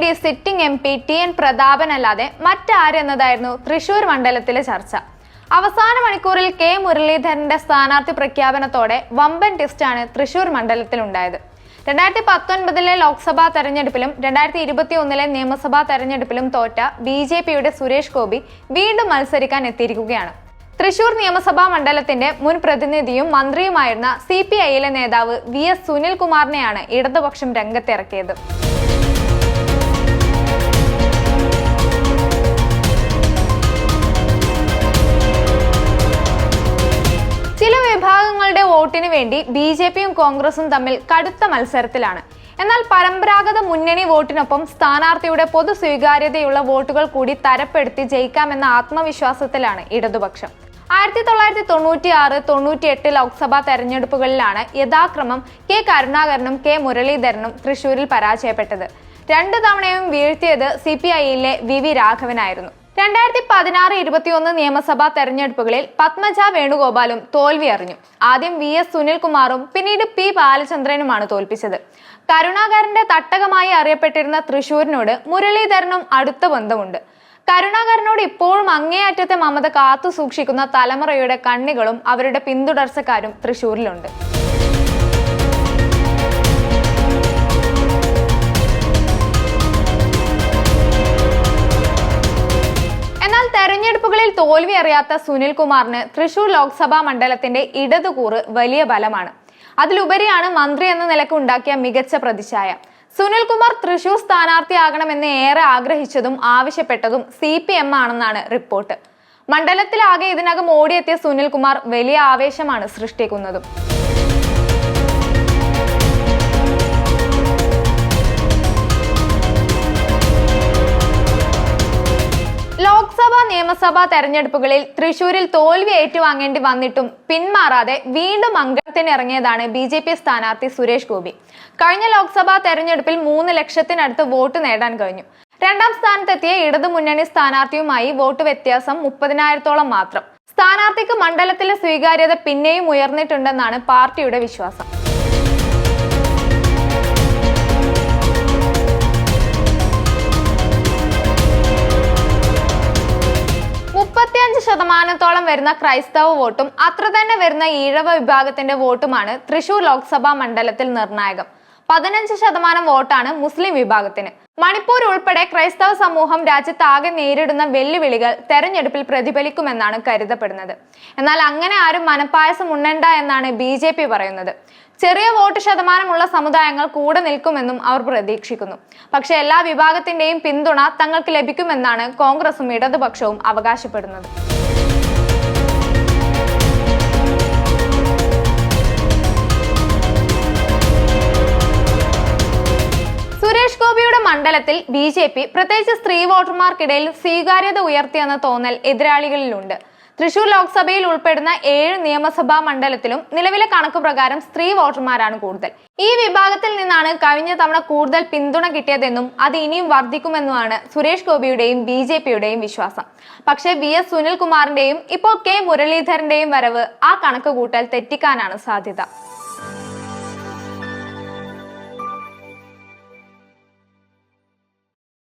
Sitting M P T N Prathapan അല്ലാതെ മറ്റാരെന്നതായിരുന്നു തൃശൂർ മണ്ഡലത്തിലെ ചർച്ച. അവസാന മണിക്കൂറിൽ കെ മുരളീധരന്റെ സ്ഥാനാർത്ഥി പ്രഖ്യാപനത്തോടെ വമ്പൻ ടെസ്റ്റാണ് തൃശൂർ മണ്ഡലത്തിലുണ്ടായത്. രണ്ടായിരത്തി പത്തൊൻപതിലെ ലോക്സഭാ തെരഞ്ഞെടുപ്പിലും രണ്ടായിരത്തി ഇരുപത്തി ഒന്നിലെ നിയമസഭാ തെരഞ്ഞെടുപ്പിലും തോറ്റ ബി ജെ പിയുടെ സുരേഷ് ഗോപി വീണ്ടും മത്സരിക്കാൻ എത്തിയിരിക്കുകയാണ്. തൃശൂർ നിയമസഭാ മണ്ഡലത്തിന്റെ മുൻ പ്രതിനിധിയും മന്ത്രിയുമായിരുന്ന സി പി ഐയിലെ നേതാവ് വി എസ് സുനിൽകുമാറിനെയാണ് ഇടതുപക്ഷം രംഗത്തിറക്കിയത്. വോട്ടിന് വേണ്ടി ബി ജെ പിയും കോൺഗ്രസും തമ്മിൽ കടുത്ത മത്സരത്തിലാണ്. എന്നാൽ പരമ്പരാഗത മുന്നണി വോട്ടിനൊപ്പം സ്ഥാനാർത്ഥിയുടെ പൊതു സ്വീകാര്യതയുള്ള വോട്ടുകൾ കൂടി തരപ്പെടുത്തി ജയിക്കാമെന്ന ആത്മവിശ്വാസത്തിലാണ് ഇടതുപക്ഷം. ആയിരത്തി തൊള്ളായിരത്തി തൊണ്ണൂറ്റി ആറ് തൊണ്ണൂറ്റി എട്ട് ലോക്സഭാ തെരഞ്ഞെടുപ്പുകളിലാണ് യഥാക്രമം കെ കരുണാകരനും കെ മുരളീധരനും തൃശൂരിൽ പരാജയപ്പെട്ടത്. രണ്ടു തവണയും വീഴ്ത്തിയത് സി പി ഐയിലെ വി വി രാഘവനായിരുന്നു. രണ്ടായിരത്തി പതിനാറ് ഇരുപത്തിയൊന്ന് നിയമസഭാ തെരഞ്ഞെടുപ്പുകളിൽ പത്മജ വേണുഗോപാലും തോൽവി അറിഞ്ഞു. ആദ്യം വി എസ് സുനിൽകുമാറും പിന്നീട് പി ബാലചന്ദ്രനുമാണ് തോൽപ്പിച്ചത്. കരുണാകരന്റെ തട്ടകമായി അറിയപ്പെട്ടിരുന്ന തൃശൂരിനോട് മുരളീധരനും അടുത്ത ബന്ധമുണ്ട്. കരുണാകരനോട് ഇപ്പോഴും അങ്ങേയറ്റത്തെ മമത കാത്തു സൂക്ഷിക്കുന്ന തലമുറയുടെ കണ്ണികളും അവരുടെ പിന്തുടർച്ചക്കാരും തൃശൂരിലുണ്ട്. തെരഞ്ഞെടുപ്പുകളിൽ തോൽവി അറിയാത്ത സുനിൽ കുമാറിന് തൃശൂർ ലോക്സഭാ മണ്ഡലത്തിന്റെ ഇടതുകൂറ് വലിയ ബലമാണ്. അതിലുപരിയാണ് മന്ത്രി എന്ന നിലയ്ക്ക് ഉണ്ടാക്കിയ മികച്ച പ്രതിച്ഛായ. സുനിൽകുമാർ തൃശൂർ സ്ഥാനാർത്ഥിയാകണമെന്ന് ഏറെ ആഗ്രഹിച്ചതും ആവശ്യപ്പെട്ടതും സി പി എം ആണെന്നാണ് റിപ്പോർട്ട്. മണ്ഡലത്തിലാകെ ഇതിനകം ഓടിയെത്തിയ സുനിൽകുമാർ വലിയ ആവേശമാണ് സൃഷ്ടിക്കുന്നതും. നിയമസഭാ തെരഞ്ഞെടുപ്പുകളിൽ തൃശൂരിൽ തോൽവി ഏറ്റുവാങ്ങേണ്ടി വന്നിട്ടും പിന്മാറാതെ വീണ്ടും അംഗത്തിനിറങ്ങിയതാണ് ബി ജെ പി സ്ഥാനാർത്ഥി സുരേഷ് ഗോപി. കഴിഞ്ഞ ലോക്സഭാ തെരഞ്ഞെടുപ്പിൽ മൂന്ന് ലക്ഷത്തിനടുത്ത് വോട്ട് നേടാൻ കഴിഞ്ഞു. രണ്ടാം സ്ഥാനത്തെത്തിയ ഇടതുമുന്നണി സ്ഥാനാർത്ഥിയുമായി വോട്ട് വ്യത്യാസം മുപ്പതിനായിരത്തോളം മാത്രം. സ്ഥാനാർത്ഥിക്ക് മണ്ഡലത്തിലെ സ്വീകാര്യത പിന്നെയും ഉയർന്നിട്ടുണ്ടെന്നാണ് പാർട്ടിയുടെ വിശ്വാസം. ശതമാനത്തോളം വരുന്ന ക്രൈസ്തവ വോട്ടും അത്ര തന്നെ വരുന്ന ഈഴവ വിഭാഗത്തിന്റെ വോട്ടുമാണ് തൃശൂർ ലോക്സഭാ മണ്ഡലത്തിൽ നിർണായകം. പതിനഞ്ച് ശതമാനം വോട്ടാണ് മുസ്ലിം വിഭാഗത്തിന്. മണിപ്പൂർ ഉൾപ്പെടെ ക്രൈസ്തവ സമൂഹം രാജ്യത്താകെ നേരിടുന്ന വെല്ലുവിളികൾ തെരഞ്ഞെടുപ്പിൽ പ്രതിഫലിക്കുമെന്നാണ് കരുതപ്പെടുന്നത്. എന്നാൽ അങ്ങനെ ആരും മനപ്പായസം ഉണ്ണണ്ട എന്നാണ് ബി ജെ പി പറയുന്നത്. ചെറിയ വോട്ട് ശതമാനമുള്ള സമുദായങ്ങൾ കൂടെ നിൽക്കുമെന്നും അവർ പ്രതീക്ഷിക്കുന്നു. പക്ഷേ എല്ലാ വിഭാഗത്തിന്റെയും പിന്തുണ തങ്ങൾക്ക് ലഭിക്കുമെന്നാണ് കോൺഗ്രസും ഇടതുപക്ഷവും അവകാശപ്പെടുന്നത്. മണ്ഡലത്തിൽ ബി ജെ പി പ്രത്യേകിച്ച് സ്ത്രീ വോട്ടർമാർക്കിടയിൽ സ്വീകാര്യത ഉയർത്തിയെന്ന തോന്നൽ എതിരാളികളിലുണ്ട്. തൃശൂർ ലോക്സഭയിൽ ഉൾപ്പെടുന്ന ഏഴ് നിയമസഭാ മണ്ഡലത്തിലും നിലവിലെ കണക്ക് പ്രകാരം സ്ത്രീ വോട്ടർമാരാണ് കൂടുതൽ. ഈ വിഭാഗത്തിൽ നിന്നാണ് കഴിഞ്ഞ തവണ കൂടുതൽ പിന്തുണ കിട്ടിയതെന്നും അത് ഇനിയും വർദ്ധിക്കുമെന്നുമാണ് സുരേഷ് ഗോപിയുടെയും ബി ജെ പിയുടെയും വിശ്വാസം. പക്ഷേ വി എസ് സുനിൽകുമാറിന്റെയും ഇപ്പോൾ കെ മുരളീധരന്റെയും വരവ് ആ കണക്ക് കൂട്ടൽ തെറ്റിക്കാനാണ് സാധ്യത.